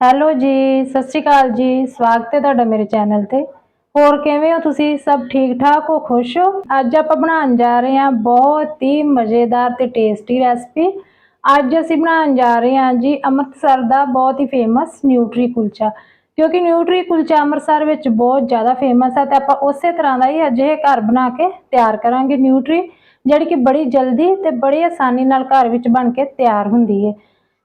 Hello ਜੀ, ਸਤਿ ਸ਼੍ਰੀ ਅਕਾਲ ਜੀ। ਸਵਾਗਤ ਹੈ ਤੁਹਾਡਾ ਮੇਰੇ ਚੈਨਲ ਤੇ। ਹੋਰ ਕਿਵੇਂ ਹੋ ਤੁਸੀਂ? ਸਭ ਠੀਕ ਠਾਕ ਹੋ? ਖੁਸ਼ ਹੋ? ਅੱਜ ਆਪਾਂ ਬਣਾਉਣ ਜਾ ਰਹੇ ਹਾਂ ਬਹੁਤ ਹੀ ਮਜ਼ੇਦਾਰ ਤੇ ਟੇਸਟੀ ਰੈਸਪੀ ਅੱਜ ਅਸੀਂ ਬਣਾਉਣ ਜਾ ਰਹੇ ਹਾਂ ਜੀ ਅੰਮ੍ਰਿਤਸਰ ਦਾ ਬਹੁਤ ਹੀ ਫੇਮਸ ਨਿਊਟਰੀ ਕੁਲਚਾ। ਕਿਉਂਕਿ ਨਿਊਟਰੀ ਕੁਲਚਾ ਅੰਮ੍ਰਿਤਸਰ ਵਿੱਚ ਬਹੁਤ ਜ਼ਿਆਦਾ ਫੇਮਸ ਹੈ ਤੇ ਆਪਾਂ ਉਸੇ ਤਰ੍ਹਾਂ ਦਾ ਹੀ ਅੱਜ ਇਹ ਘਰ ਬਣਾ ਕੇ ਤਿਆਰ ਕਰਾਂਗੇ ਨਿਊਟਰੀ ਜਿਹੜੀ ਕਿ ਬੜੀ ਜਲਦੀ ਤੇ ਬੜੀ ਆਸਾਨੀ ਨਾਲ ਘਰ ਵਿੱਚ ਬਣ ਕੇ ਤਿਆਰ ਹੁੰਦੀ ਹੈ।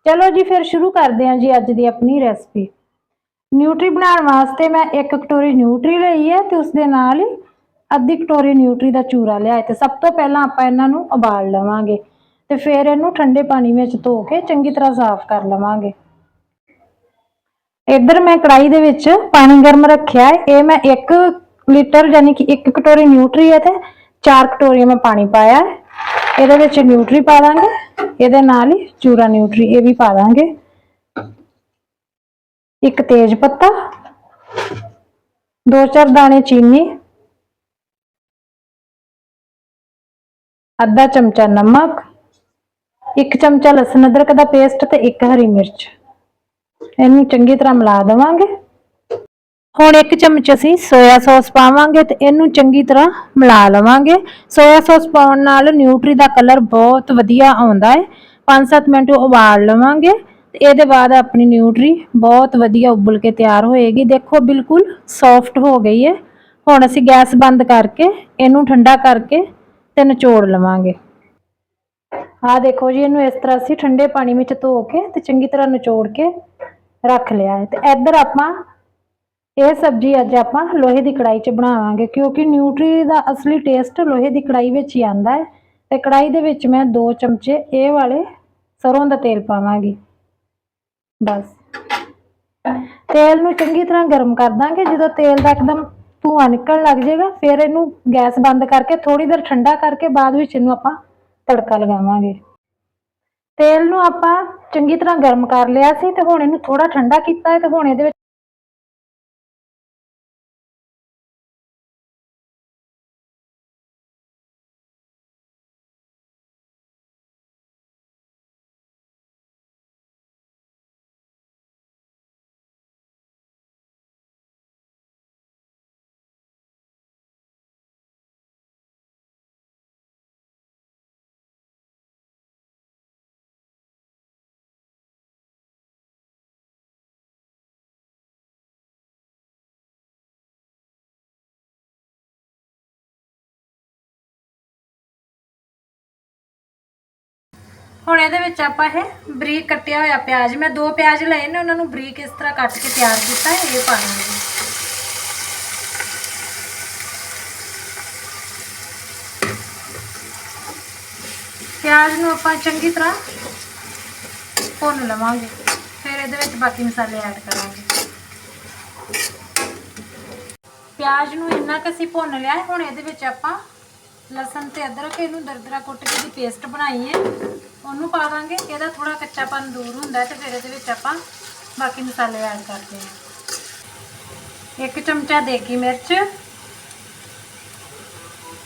ਚਲੋ ਜੀ, ਫਿਰ ਸ਼ੁਰੂ ਕਰਦੇ ਹਾਂ ਜੀ ਅੱਜ ਦੀ ਆਪਣੀ ਰੈਸਪੀ ਨਿਊਟਰੀ ਬਣਾਉਣ ਵਾਸਤੇ ਮੈਂ ਇੱਕ ਕਟੋਰੀ ਨਿਊਟਰੀ ਲਈ ਹੈ ਤੇ ਉਸ ਦੇ ਨਾਲ ਹੀ ਅੱਧੀ ਕਟੋਰੀ ਨਿਊਟਰੀ ਦਾ ਚੂਰਾ ਲਿਆ ਹੈ ਤੇ ਸਭ ਤੋਂ ਪਹਿਲਾਂ ਆਪਾਂ ਇਹਨਾਂ ਨੂੰ ਉਬਾਲ ਲਵਾਂਗੇ ਤੇ ਫਿਰ ਇਹਨੂੰ ਠੰਡੇ ਪਾਣੀ ਵਿੱਚ ਧੋ ਕੇ ਚੰਗੀ ਤਰ੍ਹਾਂ ਸਾਫ਼ ਕਰ ਲਵਾਂਗੇ। ਇੱਧਰ ਮੈਂ ਕੜਾਈ ਦੇ ਵਿੱਚ ਪਾਣੀ ਗਰਮ ਰੱਖਿਆ ਹੈ। ਇਹ ਮੈਂ 1 ਲੀਟਰ ਯਾਨੀ ਕਿ 1 ਕਟੋਰੀ ਨਿਊਟਰੀ ਹੈ ਤੇ 4 ਕਟੋਰੀਆਂ ਮੈਂ ਪਾਣੀ ਪਾਇਆ ਹੈ। ਇਹਦੇ ਵਿੱਚ ਨਿਊਟਰੀ ਪਾ ਦਾਂਗੇ, ਇਹਦੇ ਨਾਲ ਹੀ ਚੂਰਾ ਨਿਊਟਰੀ ਇਹ ਵੀ ਪਾ ਦਾਂਗੇ। ਇੱਕ ਤੇਜ ਪੱਤਾ, ਦੋ ਚਾਰ ਦਾਣੇ ਚੀਨੀ, ਅੱਧਾ ਚਮਚਾ ਨਮਕ, ਇੱਕ ਚਮਚਾ ਲਸਣ ਅਦਰਕ ਦਾ ਪੇਸਟ ਤੇ ਇੱਕ ਹਰੀ ਮਿਰਚ। ਇਹਨੂੰ ਚੰਗੀ ਤਰ੍ਹਾਂ ਮਿਲਾ ਦੇਵਾਂਗੇ। ਹੁਣ ਇੱਕ ਚਮਚ ਅਸੀਂ ਸੋਇਆ ਸੌਸ ਪਾਵਾਂਗੇ ਤੇ ਇਹਨੂੰ ਚੰਗੀ ਤਰ੍ਹਾਂ ਮਿਲਾ ਲਵਾਂਗੇ। ਸੋਇਆ ਸੌਸ ਪਾਉਣ ਨਾਲ ਨਿਊਟਰੀ ਦਾ ਕਲਰ ਬਹੁਤ ਵਧੀਆ ਆਉਂਦਾ ਹੈ। 5-7 ਮਿੰਟ ਉਬਾਲ ਲਵਾਂਗੇ ਤੇ ਇਹਦੇ ਬਾਅਦ ਆਪਣੀ ਨਿਊਟਰੀ ਬਹੁਤ ਵਧੀਆ ਉਬਲ ਕੇ ਤਿਆਰ ਹੋਏਗੀ। ਦੇਖੋ, ਬਿਲਕੁਲ ਸੌਫਟ ਹੋ ਗਈ ਹੈ। ਹੁਣ ਅਸੀਂ ਗੈਸ ਬੰਦ ਕਰਕੇ ਇਹਨੂੰ ਠੰਡਾ ਕਰਕੇ ਤੇ ਨਿਚੋੜ ਲਵਾਂਗੇ। ਆਹ ਦੇਖੋ ਜੀ, ਇਹਨੂੰ ਇਸ ਤਰ੍ਹਾਂ ਅਸੀਂ ਠੰਡੇ ਪਾਣੀ ਵਿੱਚ ਧੋ ਕੇ ਤੇ ਚੰਗੀ ਤਰ੍ਹਾਂ ਨਿਚੋੜ ਕੇ ਰੱਖ ਲਿਆ ਹੈ। ਤੇ ਇੱਧਰ ਆਪਾਂ ਇਹ ਸਬਜ਼ੀ ਅੱਜ ਆਪਾਂ ਲੋਹੇ ਦੀ ਕੜਾਈ 'ਚ ਬਣਾਵਾਂਗੇ, ਕਿਉਂਕਿ ਨਿਊਟਰੀ ਦਾ ਅਸਲੀ ਟੇਸਟ ਲੋਹੇ ਦੀ ਕੜਾਈ ਵਿੱਚ ਹੀ ਆਂਦਾ ਹੈ। ਤੇ ਕੜਾਈ ਦੇ ਵਿੱਚ ਮੈਂ 2 ਚਮਚੇ ਇਹ ਵਾਲੇ ਸਰੋਂ ਦਾ ਤੇਲ ਪਾਵਾਂਗੀ। ਬਸ। ਤੇਲ ਨੂੰ ਚੰਗੀ ਤਰ੍ਹਾਂ ਗਰਮ ਕਰ ਦਾਂਗੇ, ਜਦੋਂ ਤੇਲ ਦਾ ਇੱਕਦਮ ਧੂਆਂ ਨਿਕਲਣ ਲੱਗ ਜਾਏਗਾ, ਫਿਰ ਇਹਨੂੰ ਗੈਸ ਬੰਦ ਕਰਕੇ ਥੋੜੀ ਦੇਰ ਠੰਡਾ ਕਰਕੇ ਬਾਅਦ ਵਿੱਚ ਇਹਨੂੰ ਆਪਾਂ ਤੜਕਾ ਲਗਾਵਾਂਗੇ। ਤੇਲ ਨੂੰ ਆਪਾਂ ਚੰਗੀ ਤਰ੍ਹਾਂ ਗਰਮ ਕਰ ਲਿਆ ਸੀ, ਤੇ ਹੁਣ ਇਹਨੂੰ ਥੋੜਾ ਠੰਡਾ ਕੀਤਾ ਹੈ, ਤੇ ਹੁਣ ਇਹਦੇ ਵਿੱਚ ਹੁਣ ਇਹਦੇ ਵਿੱਚ ਆਪਾਂ ਇਹ ਬਰੀਕ ਕੱਟਿਆ ਹੋਇਆ ਪਿਆਜ਼, ਮੈਂ ਦੋ ਪਿਆਜ਼ ਲਏ ਨੇ, ਉਹਨਾਂ ਨੂੰ ਬਰੀਕ ਇਸ ਤਰ੍ਹਾਂ ਕੱਟ ਕੇ ਤਿਆਰ ਕੀਤਾ ਇਹ ਪਾਵਾਂਗੇ ਪਿਆਜ਼ ਨੂੰ ਆਪਾਂ ਚੰਗੀ ਤਰ੍ਹਾਂ ਭੁੰਨ ਲਵਾਂਗੇ, ਫਿਰ ਇਹਦੇ ਵਿੱਚ ਬਾਕੀ ਮਸਾਲੇ ਐਡ ਕਰਾਂਗੇ। ਪਿਆਜ਼ ਨੂੰ ਇੰਨਾ ਕੁ ਅਸੀਂ ਭੁੰਨ ਲਿਆ ਹੁਣ ਇਹਦੇ ਵਿੱਚ ਆਪਾਂ ਲਸਣ ਤੇ ਅਦਰਕ, ਇਹਨੂੰ ਦਰਦਰਾ ਕੁੱਟ ਕੇ ਦੀ ਪੇਸਟ ਬਣਾਈ ਹੈ। ਉਹਨੂੰ ਪਾ ਦਾਂਗੇ, ਇਹਦਾ ਥੋੜਾ ਕੱਚਾਪਨ ਦੂਰ ਹੁੰਦਾ ਹੈ ਤੇ ਫਿਰ ਇਹਦੇ ਵਿੱਚ ਆਪਾਂ ਬਾਕੀ ਮਸਾਲੇ ਐਡ ਕਰਦੇ ਹਾਂ। ਇੱਕ ਚਮਚਾ ਦੇਗੀ ਮਿਰਚ,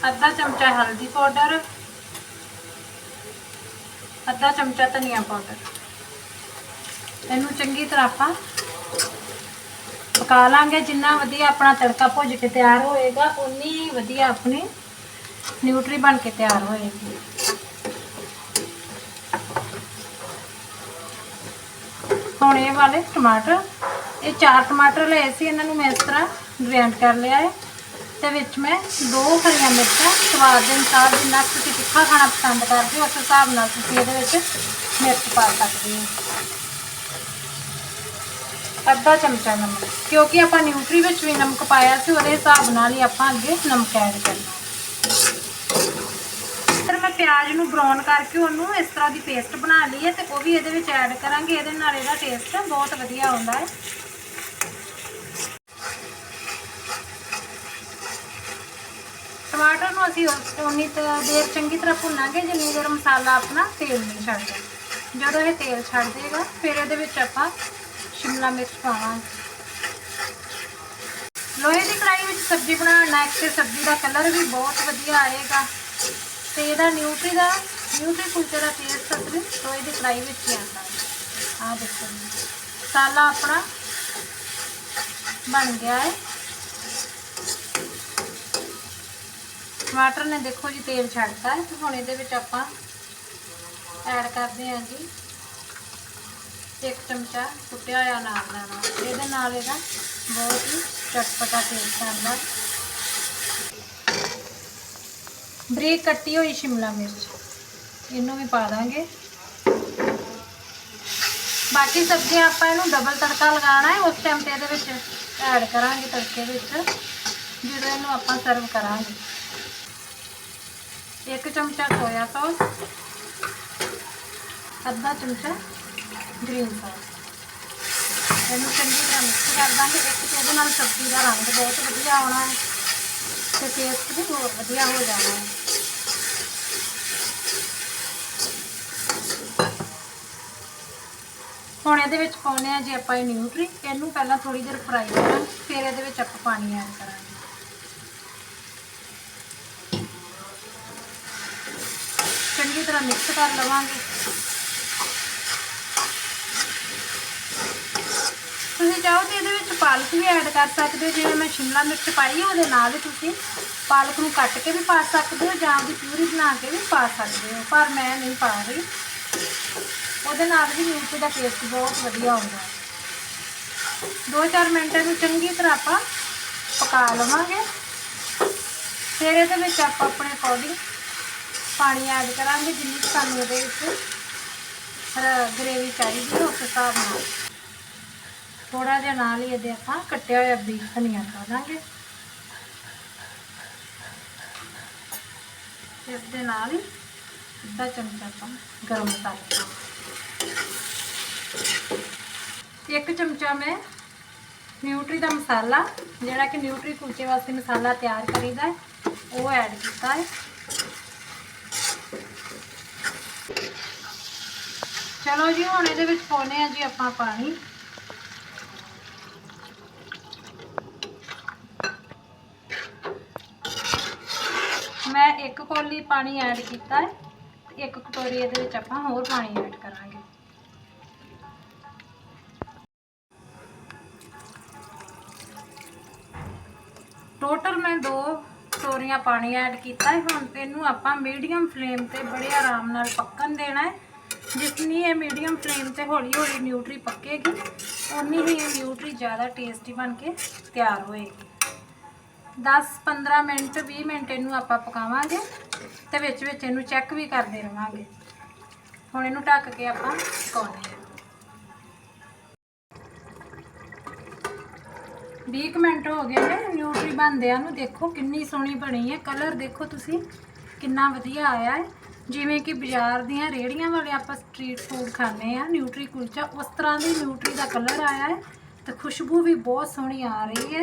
ਅੱਧਾ ਚਮਚਾ ਹਲਦੀ ਪਾਊਡਰ, ਅੱਧਾ ਚਮਚਾ ਧਨੀਆ ਪਾਊਡਰ। ਇਹਨੂੰ ਚੰਗੀ ਤਰ੍ਹਾਂ ਆਪਾਂ ਪਕਾ ਲਾਂਗੇ। ਜਿੰਨਾ ਵਧੀਆ ਆਪਣਾ ਤੜਕਾ ਭੁੱਜ ਕੇ ਤਿਆਰ ਹੋਏਗਾ ਉਨੀ ਵਧੀਆ ਆਪਣੀ ਨਿਊਟਰੀ ਬਣ ਕੇ ਤਿਆਰ ਹੋਏਗੀ ਹੁਣ ਇਹ ਵਾਲੇ ਟਮਾਟਰ, ਇਹ ਚਾਰ ਟਮਾਟਰ ਲਏ ਸੀ ਇਹਨਾਂ ਨੂੰ ਮੈਂ ਇਸ ਤਰ੍ਹਾਂ ਗ੍ਰੈਂਡ ਕਰ ਲਿਆ ਹੈ। ਤੇ ਵਿੱਚ ਮੈਂ ਦੋ ਹਰੀਆਂ ਮਿਰਚਾਂ, ਸਵਾਦ ਦੇ ਅਨੁਸਾਰ ਜਿੰਨਾ ਤੁਸੀਂ ਤਿੱਖਾ ਖਾਣਾ ਪਸੰਦ ਕਰਦੇ ਹੋ, ਉਸ ਹਿਸਾਬ ਨਾਲ ਤੁਸੀਂ ਇਹਦੇ ਵਿੱਚ ਮਿਰਚ ਪਾ ਸਕਦੇ ਹੋ। ਅੱਧਾ ਚਮਚਾ ਨਮਕ, ਕਿਉਂਕਿ ਆਪਾਂ ਨਿਊਟਰੀ ਵਿੱਚ ਵੀ ਨਮਕ ਪਾਇਆ ਸੀ, ਉਹਦੇ ਹਿਸਾਬ ਨਾਲ ਹੀ ਆਪਾਂ ਅੱਗੇ ਨਮਕ ਐਡ ਕਰਨਾ। ਪਿਆਜ਼ ਨੂੰ ਬਰਾਊਨ ਕਰਕੇ ਉਹਨੂੰ ਇਸ ਤਰ੍ਹਾਂ ਦੀ ਪੇਸਟ ਬਣਾ ਲਈ ਹੈ ਤੇ ਉਹ ਵੀ ਇਹਦੇ ਵਿੱਚ ਐਡ ਕਰਾਂਗੇ, ਇਹਦੇ ਨਾਲ ਇਹਦਾ ਟੇਸਟ ਬਹੁਤ ਵਧੀਆ ਆਉਂਦਾ ਹੈ। ਟਮਾਟਰ ਨੂੰ ਅਸੀਂ ਉਨੀ ਦੇਰ ਚੰਗੀ ਤਰ੍ਹਾਂ ਭੁੰਨਾਂਗੇ ਜਿੰਨੀ ਦੇਰ ਮਸਾਲਾ ਆਪਣਾ ਤੇਲ ਨਹੀਂ ਛੱਡਦਾ ਜਦੋਂ ਇਹ ਤੇਲ ਛੱਡ ਦੇਗਾ ਫਿਰ ਇਹਦੇ ਵਿੱਚ ਆਪਾਂ ਸ਼ਿਮਲਾ ਮਿਰਚ ਪਾਵਾਂਗੇ। ਲੋਹੇ ਦੀ ਕੜਾਈ ਵਿੱਚ ਸਬਜ਼ੀ ਬਣਾਉਣ ਨਾਲ ਇੱਕ ਤੇ ਸਬਜ਼ੀ ਦਾ ਕਲਰ ਵੀ ਬਹੁਤ ਵਧੀਆ ਆਏਗਾ। ਤੇ ਇਹਦਾ ਨਿਊਟਰੀ ਦਾ, ਨਿਊਟਰੀ ਕੁਲਚੇ ਦਾ ਟੇਸਟ ਅਸਲੀ ਲੋਹੇ ਦੀ ਕੜਾਈ ਵਿੱਚ ਹੀ ਆਉਂਦਾ। ਹੈ ਆਹ ਦੇਖੋ ਮਸਾਲਾ ਆਪਣਾ ਬਣ ਗਿਆ ਹੈ। ਟਮਾਟਰ ਨੇ ਦੇਖੋ ਜੀ, ਤੇਲ ਛੱਡਤਾ ਹੈ ਤੇ ਹੁਣ ਇਹਦੇ ਵਿੱਚ ਆਪਾਂ ਐਡ ਕਰਦੇ ਹਾਂ ਜੀ। ਇੱਕ ਚਮਚਾ ਕੁੱਟਿਆ ਹੋਇਆ ਨਾਲ ਦਾਣਾ ਇਹਦੇ ਨਾਲ ਇਹਦਾ ਬਹੁਤ ਹੀ ਚਟਪਟਾ ਟੇਸਟ ਆਉਂਦਾ ਹੈ। ਬਰੀਕ ਕੱਟੀ ਹੋਈ ਸ਼ਿਮਲਾ ਮਿਰਚ। ਇਹਨੂੰ ਵੀ ਪਾ ਦਾਂਗੇ। ਬਾਕੀ ਸਬਜ਼ੀਆਂ ਆਪਾਂ ਇਹਨੂੰ ਡਬਲ ਤੜਕਾ ਲਗਾਉਣਾ ਹੈ। ਉਸ ਟਾਈਮ ਤੇ ਇਹਦੇ ਵਿੱਚ ਐਡ ਕਰਾਂਗੇ ਤੜਕੇ ਵਿੱਚ, ਜਦੋਂ ਇਹਨੂੰ ਆਪਾਂ ਸਰਵ ਕਰਾਂਗੇ। ਇੱਕ ਚਮਚਾ ਸੋਇਆ ਸੌਸ ਅੱਧਾ ਚਮਚਾ ਗ੍ਰੀਨ ਸੌਸ ਇਹਨੂੰ ਚੰਗੀ ਤਰ੍ਹਾਂ ਮਿਕਸ ਕਰ ਦਾਂਗੇ। ਇੱਕ ਤੇ ਇਹਦੇ ਨਾਲ ਸਬਜ਼ੀ ਦਾ ਰੰਗ ਬਹੁਤ ਵਧੀਆ ਆਉਣਾ ਹੈ। ਤੇ ਟੇਸਟ ਵੀ ਹੋਰ ਵਧੀਆ ਹੋ ਜਾਣਾ ਹੈ। ਹੁਣ ਇਹਦੇ ਵਿੱਚ ਪਾਉਨੇ ਆ ਜੀ ਆਪਾਂ ਇਹ ਨਿਊਟਰੀ ਇਹਨੂੰ ਪਹਿਲਾਂ ਥੋੜੀ ਦੇਰ ਫਰਾਈ ਕਰਾਂਗੇ, ਫਿਰ ਇਹਦੇ ਵਿੱਚ ਆਪਾਂ ਪਾਣੀ ਐਡ ਕਰਾਂਗੇ। ਚੰਗੀ ਤਰ੍ਹਾਂ ਮਿਕਸ ਕਰ ਲਵਾਂਗੇ। ਤੁਸੀਂ ਚਾਹੋ ਤੇ ਇਹਦੇ ਵਿੱਚ ਪਾਲਕ ਵੀ ਐਡ ਕਰ ਸਕਦੇ ਹੋ, ਜਿਵੇਂ ਮੈਂ ਸ਼ਿਮਲਾ ਮਿਰਚ ਪਾਈ ਹੈ ਉਹਦੇ ਨਾਲ ਹੀ ਤੁਸੀਂ ਪਾਲਕ ਨੂੰ ਕੱਟ ਕੇ ਵੀ ਪਾ ਸਕਦੇ ਹੋ ਜਾਂ ਉਹਦੀ ਪਿਊਰੀ ਬਣਾ ਕੇ ਵੀ ਪਾ ਸਕਦੇ ਹੋ, ਪਰ ਮੈਂ ਨਹੀਂ ਪਾ ਰਹੀ। ਉਹਦੇ ਨਾਲ ਵੀ ਮਿਰਚ ਦਾ ਟੇਸਟ ਬਹੁਤ ਵਧੀਆ ਆਉਂਦਾ। ਹੈ 2-4 ਮਿੰਟ ਇਹਨੂੰ ਚੰਗੀ ਤਰ੍ਹਾਂ ਆਪਾਂ ਪਕਾ ਲਵਾਂਗੇ। ਫਿਰ ਇਹਦੇ ਵਿੱਚ ਆਪਾਂ ਆਪਣੇ ਅਕੋਰਡਿੰਗ ਪਾਣੀ ਐਡ ਕਰਾਂਗੇ, ਜਿੰਨੀ ਸਾਨੂੰ ਇਹਦੇ ਵਿੱਚ ਗ੍ਰੇਵੀ ਚਾਹੀਦੀ ਹੈ ਉਸ ਹਿਸਾਬ ਨਾਲ। ਥੋੜਾ ਜਿਹਾ ਨਾਲ ਹੀ ਇਹਦੇ ਆਪਾਂ ਕੱਟਿਆ ਹੋਇਆ ਬਰੀਕ ਧਨੀਆ ਪਾ ਦਾਂਗੇ। ਇਸ ਦੇ ਨਾਲ ਹੀ ਅੱਧਾ ਚਮਚਾ ਆਪਾਂ ਗਰਮ ਮਸਾਲਾ। ਇੱਕ ਚਮਚਾ ਮੈਂ ਨਿਊਟਰੀ ਦਾ ਮਸਾਲਾ, ਜਿਹੜਾ ਕਿ ਨਿਊਟਰੀ ਕੁਲਚੇ ਵਾਸਤੇ ਮਸਾਲਾ ਤਿਆਰ ਕਰੀਦਾ ਉਹ ਐਡ ਕੀਤਾ ਹੈ। ਚਲੋ ਜੀ, ਹੁਣ ਇਹਦੇ ਵਿੱਚ ਪਾਉਨੇ ਆ ਜੀ ਆਪਾਂ ਪਾਣੀ ਮੈਂ ਇੱਕ ਕੌਲੀ ਪਾਣੀ ਐਡ ਕੀਤਾ ਹੈ ਤੇ ਇੱਕ ਕਟੋਰੀ ਇਹਦੇ ਵਿੱਚ ਆਪਾਂ ਹੋਰ ਪਾਣੀ ਐਡ ਕਰਾਂਗੇ। ਟੋਟਲ ਮੈਂ ਦੋ ਕਟੋਰੀਆਂ ਪਾਣੀ ਐਡ ਕੀਤਾ ਹੈ। ਹੁਣ ਇਹਨੂੰ ਆਪਾਂ ਮੀਡੀਅਮ ਫਲੇਮ ਤੇ ਬੜੇ ਆਰਾਮ ਨਾਲ ਪੱਕਣ ਦੇਣਾ ਹੈ। ਜਿਤਨੀ ਇਹ ਮੀਡੀਅਮ ਫਲੇਮ ਤੇ ਹੌਲੀ ਹੌਲੀ ਨਿਊਟਰੀ ਪੱਕੇਗੀ ਉਨੀ ਹੀ ਇਹ ਨਿਊਟਰੀ ਜ਼ਿਆਦਾ ਟੇਸਟੀ ਬਣ ਕੇ ਤਿਆਰ ਹੋਏਗੀ। 10-15 ਮਿੰਟ 20 ਮਿੰਟ ਇਹਨੂੰ ਆਪਾਂ ਪਕਾਵਾਂਗੇ ਤੇ ਵਿੱਚ ਵਿੱਚ ਇਹਨੂੰ ਚੈੱਕ ਵੀ ਕਰਦੇ ਰਵਾਂਗੇ। ਹੁਣ ਇਹਨੂੰ ਢੱਕ ਕੇ ਆਪਾਂ ਪਕਾਉਣੇ ਆ। 20 ਮਿੰਟ ਹੋ ਗਏ ਨੇ, ਨਿਊਟਰੀ ਬਣਦਿਆਂ ਨੂੰ ਦੇਖੋ ਕਿੰਨੀ ਸੋਹਣੀ ਬਣੀ ਹੈ। ਕਲਰ ਦੇਖੋ ਤੁਸੀਂ, ਕਿੰਨਾ ਵਧੀਆ ਆਇਆ ਹੈ। ਜਿਵੇਂ ਕਿ ਬਾਜ਼ਾਰ ਦੀਆਂ ਰੇੜੀਆਂ ਵਾਲੇ ਆਪਾਂ ਸਟਰੀਟ ਫੂਡ ਖਾਂਦੇ ਆ ਨਿਊਟਰੀ ਕੁਲਚਾ, ਉਸ ਤਰ੍ਹਾਂ ਦੀ ਨਿਊਟਰੀ ਦਾ ਕਲਰ ਆਇਆ ਹੈ ਤੇ ਖੁਸ਼ਬੂ ਵੀ ਬਹੁਤ ਸੋਹਣੀ ਆ ਰਹੀ ਹੈ।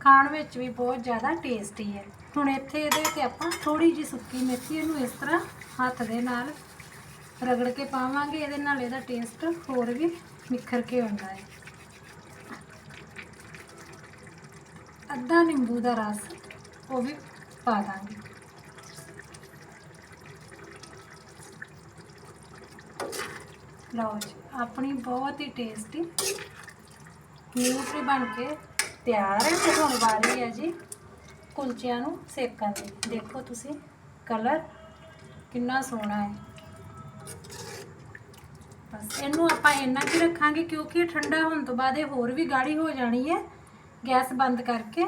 ਖਾਣ ਵਿੱਚ ਵੀ ਬਹੁਤ ਜ਼ਿਆਦਾ ਟੇਸਟੀ ਹੈ। ਹੁਣ ਇੱਥੇ ਇਹਦੇ ਤੇ ਆਪਾਂ ਥੋੜੀ ਜਿਹੀ ਸੁੱਕੀ ਮੇਥੀ ਇਹਨੂੰ ਇਸ ਤਰ੍ਹਾਂ ਹੱਥ ਦੇ ਨਾਲ ਰਗੜ ਕੇ ਪਾਵਾਂਗੇ। ਇਹਦੇ ਨਾਲ ਇਹਦਾ ਟੇਸਟ ਹੋਰ ਵੀ ਨਿਖਰ ਕੇ ਆਉਂਦਾ ਹੈ। ਅੱਧਾ ਨਿੰਬੂ ਦਾ ਰਸ ਉਹ ਵੀ ਪਾ ਦਾਂਗੇ। ਲਓ ਜੀ, ਆਪਣੀ ਬਹੁਤ ਹੀ ਟੇਸਟੀ ਨਿਊਟਰੀ ਬਣ ਕੇ ਤਿਆਰ ਹੈ ਤੇ ਹੁਣ ਵਾਰੀ ਹੈ ਜੀ। ਕੁਲਚਿਆਂ ਨੂੰ ਸੇਕਣ ਦੀ ਦੇਖੋ ਤੁਸੀਂ ਕਲਰ ਕਿੰਨਾ ਸੋਹਣਾ ਹੈ। ਬਸ ਇਹਨੂੰ ਆਪਾਂ ਇੰਨਾ ਕੀ ਰੱਖਾਂਗੇ ਕਿਉਂਕਿ ਇਹ ਠੰਡਾ ਹੋਣ ਤੋਂ ਬਾਅਦ ਇਹ ਹੋਰ ਵੀ ਗਾੜੀ ਹੋ ਜਾਣੀ ਹੈ। ਗੈਸ ਬੰਦ ਕਰਕੇ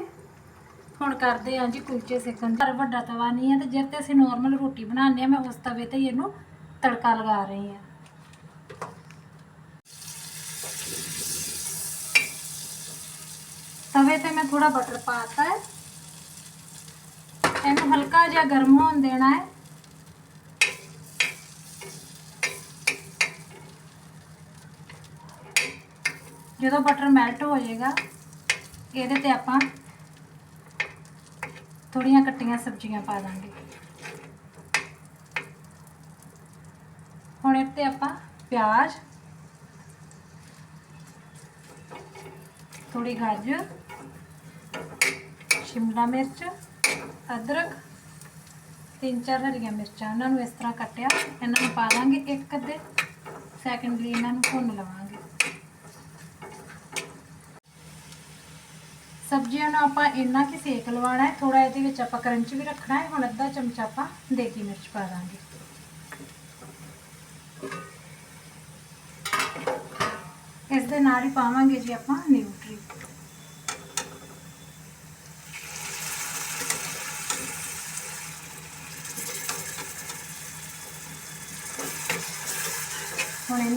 ਹੁਣ ਕਰਦੇ ਹਾਂ ਜੀ ਕੁਲਚੇ ਸੇਕਣ। ਪਰ ਵੱਡਾ ਤਵਾ ਨਹੀਂ ਹੈ ਤੇ ਜਿੱਤੇ ਅਸੀਂ ਨਾਰਮਲ ਰੋਟੀ ਬਣਾਉਂਦੇ ਆ ਮੈਂ ਉਸ ਤਵੇ ਤੇ ਹੀ ਇਹਨੂੰ ਤੜਕਾ ਲਗਾ ਰਹੀ ਹਾਂ। ਤਵੇ ਤੇ ਮੈਂ ਥੋੜਾ ਬਟਰ ਪਾਤਾ ਹੈ। ਇਹਨੂੰ ਹਲਕਾ ਜਿਹਾ ਗਰਮ ਹੋਣ ਦੇਣਾ ਹੈ। ਜਦੋਂ ਬਟਰ ਮੈਲਟ ਹੋ ਜਾਏਗਾ, ਇਹਦੇ ਤੇ ਆਪਾਂ ਥੋੜੀਆਂ ਕੱਟੀਆਂ ਸਬਜ਼ੀਆਂ ਪਾ ਦਾਂਗੇ। ਹੁਣ ਇਹ ਤੇ ਆਪਾਂ ਪਿਆਜ਼ ਥੋੜੀ ਗਾਜਰ ਸ਼ਿਮਲਾ ਮਿਰਚ, ਅਦਰਕ, ਤਿੰਨ ਚਾਰ ਹਰੀਆਂ ਮਿਰਚਾਂ ਉਹਨਾਂ ਨੂੰ ਇਸ ਤਰ੍ਹਾਂ ਕੱਟਿਆ। ਇਹਨਾਂ ਨੂੰ ਪਾ ਦਾਂਗੇ ਇੱਕ ਅੱਧੇ। ਸੈਕੰਡਲੀ ਇਹਨਾਂ ਨੂੰ ਭੁੰਨ ਲਵਾਂਗੇ। ਸਬਜ਼ੀਆਂ ਨੂੰ ਆਪਾਂ ਇੰਨਾ ਕਿ ਸੇਕ ਲਵਾਣਾ ਹੈ। ਥੋੜਾ ਇਹਦੇ ਵਿੱਚ ਆਪਾਂ ਕਰੰਚ ਵੀ ਰੱਖਣਾ ਹੈ। ਹੁਣ ਅੱਧਾ ਚਮਚਾ ਆਪਾਂ ਦੇਗੀ ਮਿਰਚ ਪਾ ਦਾਂਗੇ। ਇਸ ਦੇ ਨਾਲ ਹੀ ਪਾਵਾਂਗੇ ਜੀ ਆਪਾਂ ਨਿਊ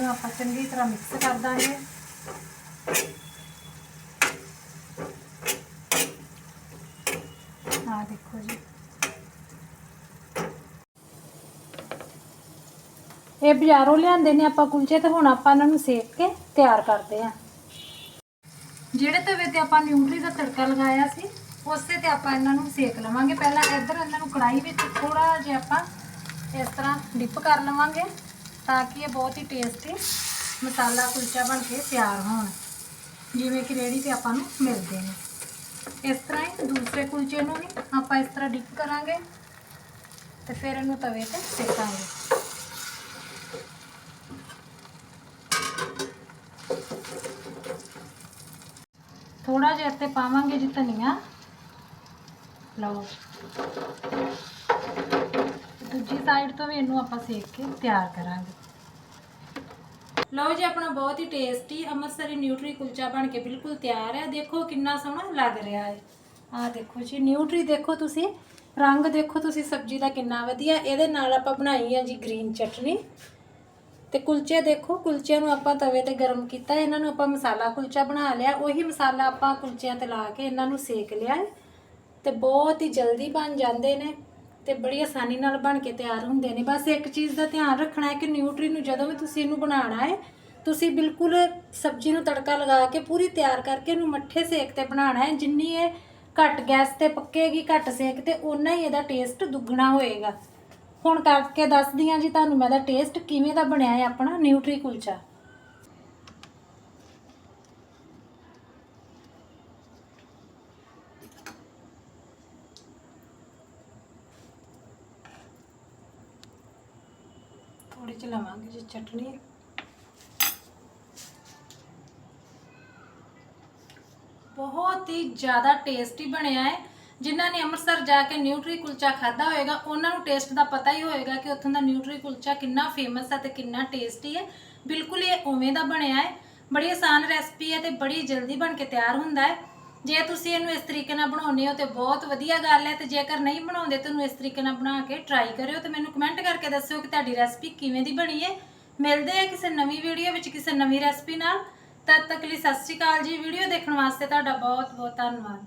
ਹੁਣ ਆਪਾਂ ਚੰਗੀ ਤਰ੍ਹਾਂ ਮਿਕਸ ਕਰ ਦਾਂਗੇ। ਆ ਦੇਖੋ ਜੀ। ਇਹ ਬਾਜ਼ਾਰੋਂ ਲਿਆਂਦੇ ਨੇ ਆਪਾਂ ਕੁਲਚੇ ਤੇ ਹੁਣ ਆਪਾਂ ਇਹਨਾਂ ਨੂੰ ਸੇਕ ਕੇ ਤਿਆਰ ਕਰਦੇ ਆਂ ਜਿਹੜੇ ਤਵੇ ਤੇ ਆਪਾਂ ਨਿਊਟਰੀ ਦਾ ਤੜਕਾ ਲਗਾਇਆ ਸੀ, ਉਸੇ ਤੇ ਆਪਾਂ ਇਹਨਾਂ ਨੂੰ ਸੇਕ ਲਵਾਂਗੇ। ਪਹਿਲਾਂ ਇੱਧਰ ਇਹਨਾਂ ਨੂੰ ਕੜਾਈ ਵਿੱਚ ਥੋੜਾ ਜਿਹਾ ਆਪਾਂ ਇਸ ਤਰ੍ਹਾਂ ਡਿਪ ਕਰ ਲਵਾਂਗੇ। ਤਾਂ ਕਿ ਇਹ ਬਹੁਤ ਹੀ ਟੇਸਟੀ ਮਸਾਲਾ ਕੁਲਚਾ ਬਣ ਕੇ ਤਿਆਰ ਹੋਣ ਜਿਵੇਂ ਕਿ ਰੇੜੀ ਤੇ ਆਪਾਂ ਨੂੰ ਮਿਲਦੇ ਨੇ ਇਸ ਤਰ੍ਹਾਂ ਹੀ ਦੂਸਰੇ ਕੁਲਚੇ ਨੂੰ ਵੀ ਆਪਾਂ ਇਸ ਤਰ੍ਹਾਂ ਡਿਪ ਕਰਾਂਗੇ ਤੇ ਫਿਰ ਇਹਨੂੰ ਤਵੇ ਤੇ ਸੇਕਾਂਗੇ ਥੋੜਾ ਜਿਹਾ ਇੱਥੇ ਪਾਵਾਂਗੇ ਜੀ ਧਨੀਆ ਲਓ ਦੂਜੀ ਸਾਈਡ ਤੋਂ ਵੀ ਇਹਨੂੰ ਆਪਾਂ ਸੇਕ ਕੇ ਤਿਆਰ ਕਰਾਂਗੇ। ਲਓ ਜੀ, ਆਪਣਾ ਬਹੁਤ ਹੀ ਟੇਸਟੀ ਅੰਮ੍ਰਿਤਸਰੀ ਨਿਊਟਰੀ ਕੁਲਚਾ ਬਣ ਕੇ ਬਿਲਕੁਲ ਤਿਆਰ ਹੈ। ਦੇਖੋ ਕਿੰਨਾ ਸੋਹਣਾ ਲੱਗ ਰਿਹਾ ਹੈ। ਆਹ ਦੇਖੋ ਜੀ ਨਿਊਟਰੀ ਦੇਖੋ ਤੁਸੀਂ, ਰੰਗ ਦੇਖੋ ਤੁਸੀਂ, ਸਬਜ਼ੀ ਦਾ ਕਿੰਨਾ ਵਧੀਆ। ਇਹਦੇ ਨਾਲ ਆਪਾਂ ਬਣਾਈ ਹੈ ਜੀ ਗ੍ਰੀਨ ਚਟਨੀ। ਤੇ ਕੁਲਚੇ ਦੇਖੋ, ਕੁਲਚਿਆਂ ਨੂੰ ਆਪਾਂ ਤਵੇ ਤੇ ਗਰਮ ਕੀਤਾ ਇਹਨਾਂ ਨੂੰ ਆਪਾਂ ਮਸਾਲਾ ਕੁਲਚਾ ਬਣਾ ਲਿਆ। ਉਹੀ ਮਸਾਲਾ ਆਪਾਂ ਕੁਲਚਿਆਂ ਤੇ ਲਾ ਕੇ ਇਹਨਾਂ ਨੂੰ ਸੇਕ ਲਿਆ ਹੈ। ਤੇ ਬਹੁਤ ਹੀ ਜਲਦੀ ਬਣ ਜਾਂਦੇ ਨੇ। ਤੇ ਬੜੀ ਆਸਾਨੀ ਨਾਲ ਬਣ ਕੇ ਤਿਆਰ ਹੁੰਦੇ ਨੇ। ਬਸ ਇੱਕ ਚੀਜ਼ ਦਾ ਧਿਆਨ ਰੱਖਣਾ ਹੈ ਕਿ ਨਿਊਟਰੀ ਨੂੰ ਜਦੋਂ ਵੀ ਤੁਸੀਂ ਇਹਨੂੰ ਬਣਾਉਣਾ ਹੈ, ਤੁਸੀਂ ਬਿਲਕੁਲ ਸਬਜ਼ੀ ਨੂੰ ਤੜਕਾ ਲਗਾ ਕੇ ਪੂਰੀ ਤਿਆਰ ਕਰਕੇ ਇਹਨੂੰ ਮੱਠੇ ਸੇਕ ਤੇ ਬਣਾਉਣਾ ਹੈ। ਜਿੰਨੀ ਇਹ ਘੱਟ ਗੈਸ ਤੇ ਪੱਕੇਗੀ, ਘੱਟ ਸੇਕ ਤੇ ਓਨਾ ਹੀ ਇਹਦਾ ਟੇਸਟ ਦੁੱਗਣਾ ਹੋਏਗਾ। ਹੁਣ ਕਰਕੇ ਦੱਸਦੀ ਹਾਂ ਜੀ ਤੁਹਾਨੂੰ ਮੈਂ ਦਾ ਟੇਸਟ ਕਿਵੇਂ ਦਾ ਬਣਿਆ ਹੈ ਆਪਣਾ ਨਿਊਟਰੀ ਕੁਲਚਾ। ਥੋੜੀ ਜਿਹੀ ਲਵਾਂਗੇ ਜੀ ਚਟਨੀ ਬਹੁਤ ਹੀ ਜ਼ਿਆਦਾ ਟੇਸਟੀ ਬਣਿਆ ਹੈ। ਜਿਨ੍ਹਾਂ ਨੇ ਅੰਮ੍ਰਿਤਸਰ ਜਾ ਕੇ ਨਿਊਟਰੀ ਕੁਲਚਾ ਖਾਦਾ ਹੋਏਗਾ, ਉਹਨਾਂ ਨੂੰ ਟੇਸਟ ਦਾ ਪਤਾ ਹੀ ਹੋਏਗਾ ਕਿ ਉੱਥੋਂ ਦਾ ਨਿਊਟਰੀ ਕੁਲਚਾ ਕਿੰਨਾ ਫੇਮਸ ਹੈ ਤੇ ਕਿੰਨਾ ਟੇਸਟੀ ਹੈ। ਬਿਲਕੁਲ ਇਹ ਉਵੇਂ ਦਾ ਬਣਿਆ ਹੈ। ਬੜੀ ਆਸਾਨ ਰੈਸਪੀ ਹੈ ਤੇ ਬੜੀ ਜਲਦੀ ਬਣ ਕੇ ਤਿਆਰ ਹੁੰਦਾ ਹੈ। ਜੇ ਤੁਸੀਂ ਇਹਨੂੰ ਇਸ ਤਰੀਕੇ ਨਾਲ ਬਣਾਉਂਦੇ ਹੋ ਤੇ ਬਹੁਤ ਵਧੀਆ ਗੱਲ ਹੈ ਤੇ ਜੇਕਰ ਨਹੀਂ ਬਣਾਉਂਦੇ ਤਾਂ ਇਹਨੂੰ ਇਸ ਤਰੀਕੇ ਨਾਲ ਬਣਾ ਕੇ ਟਰਾਈ ਕਰਿਓ ਤੇ ਮੈਨੂੰ ਕਮੈਂਟ ਕਰਕੇ ਦੱਸਿਓ ਕਿ ਤੁਹਾਡੀ ਰੈਸਪੀ ਕਿਵੇਂ ਦੀ ਬਣੀ ਹੈ। ਮਿਲਦੇ ਆ ਕਿਸੇ ਨਵੀਂ ਵੀਡੀਓ ਵਿੱਚ ਕਿਸੇ ਨਵੀਂ ਰੈਸਪੀ ਨਾਲ। ਤਦ ਤੱਕ ਲਈ ਸਤਿ ਸ਼੍ਰੀ ਅਕਾਲ ਜੀ। ਵੀਡੀਓ ਦੇਖਣ ਵਾਸਤੇ ਤੁਹਾਡਾ ਬਹੁਤ ਬਹੁਤ ਧੰਨਵਾਦ।